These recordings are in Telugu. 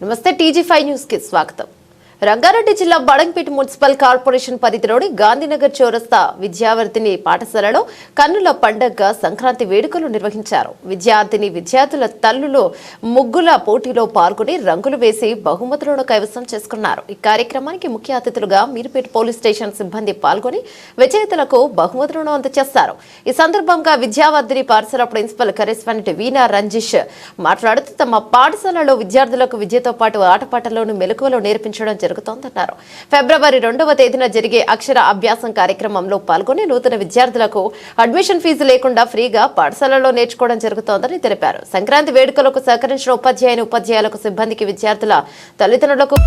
నమస్తే టీజీ ఫైవ్ న్యూస్ కి స్వాగతం రంగారెడ్డి జిల్లా బడంపేట మున్సిపల్ కార్పొరేషన్ పరిధిలోని గాంధీనగర్ చౌరస్తా విద్యావర్ధిని పాఠశాలలో కన్నుల పండగ సంక్రాంతి వేడుకలు నిర్వహించారు. విద్యార్థిని విద్యార్థుల తల్లులు ముగ్గుల పోటీలో పాల్గొని రంగులు వేసి బహుమతులను కైవసం చేసుకున్నారు. ఈ కార్యక్రమానికి ముఖ్య అతిథులుగా మీరుపేట పోలీస్ స్టేషన్ సిబ్బంది పాల్గొని విజేతలకు బహుమతులను అందజేస్తారు ఈ సందర్భంగా విద్యావర్ధిని పాఠశాల ప్రిన్సిపల్ కరెస్పాండెంట్ వీణా రంజీష్ మాట్లాడుతూ తమ పాఠశాలలో విద్యార్థులకు విద్యతో పాటు ఆటపాటలోను మెలకువలు నేర్పించడం జరుగుతోందన్నారు. ఫిబ్రవరి రెండవ తేదీన జరిగే అక్షర అభ్యాసం కార్యక్రమంలో పాల్గొని నూతన విద్యార్థులకు అడ్మిషన్ ఫీజు లేకుండా ఫ్రీగా పాఠశాలలో నేర్చుకోవడం జరుగుతోందని తెలిపారు. సంక్రాంతి వేడుకలకు సహకరించిన ఉపాధ్యాయుని ఉపాధ్యాయులకు సిబ్బందికి విద్యార్థుల తల్లిదండ్రులకు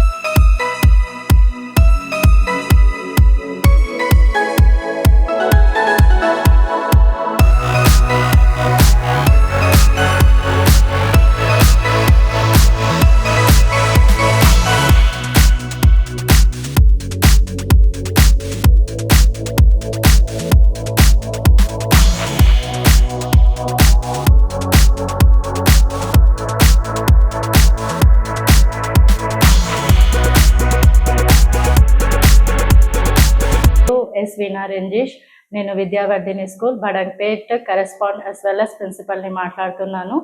ఎస్ వీణా రంజేష్. నేను Vidyavardhini school Badangpet correspond as well as ప్రిన్సిపల్ని మాట్లాడుతున్నాను.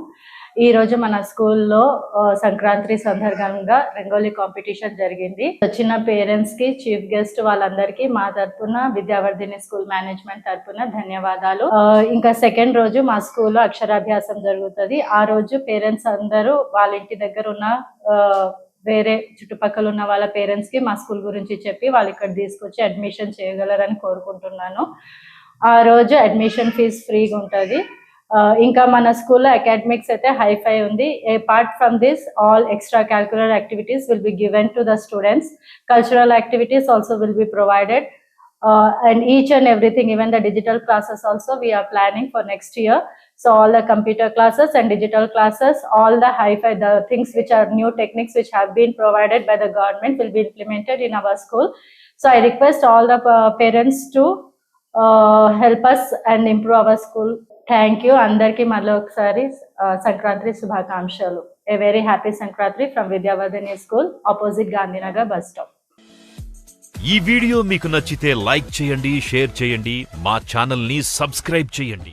ఈ రోజు మన స్కూల్లో సంక్రాంతి సందర్భంగా రంగోలీ కాంపిటీషన్ జరిగింది. వచ్చిన పేరెంట్స్కి చీఫ్ గెస్ట్ వాళ్ళందరికీ మా తరపున విద్యావర్ధిని స్కూల్ మేనేజ్మెంట్ తరపున ధన్యవాదాలు. ఇంకా సెకండ్ రోజు మా స్కూల్లో అక్షరాభ్యాసం జరుగుతుంది. ఆ రోజు పేరెంట్స్ అందరూ వాళ్ళ ఇంటి దగ్గర ఉన్న వేరే చుట్టుపక్కల ఉన్న వాళ్ళ పేరెంట్స్కి మా స్కూల్ గురించి చెప్పి వాళ్ళు ఇక్కడ తీసుకొచ్చి అడ్మిషన్ చేయగలరని కోరుకుంటున్నాను. ఆ రోజు అడ్మిషన్ ఫీజ్ ఫ్రీగా ఉంటుంది. ఇంకా మన స్కూల్లో అకాడమిక్స్ అయితే హైఫై ఉంది. Apart from this all extra curricular activities will be given to the students cultural activities also will be provided and each and everything even the digital classes also we are planning for next year so all the computer classes and digital classes all the hi-fi the things which are new techniques which have been provided by the government will be implemented in our school so i request all the uh, parents to uh, help us and improve our school thank you అందరికీ మళ్ళీ ఒకసారి uh, సంక్రాంతి శుభాకాంక్షలు a very happy Sankranti from Vidyavardhini school opposite Gandhinagar bus stop ఈ వీడియో మీకు నచ్చితే లైక్ చేయండి షేర్ చేయండి మా ఛానల్ని సబ్స్క్రైబ్ చేయండి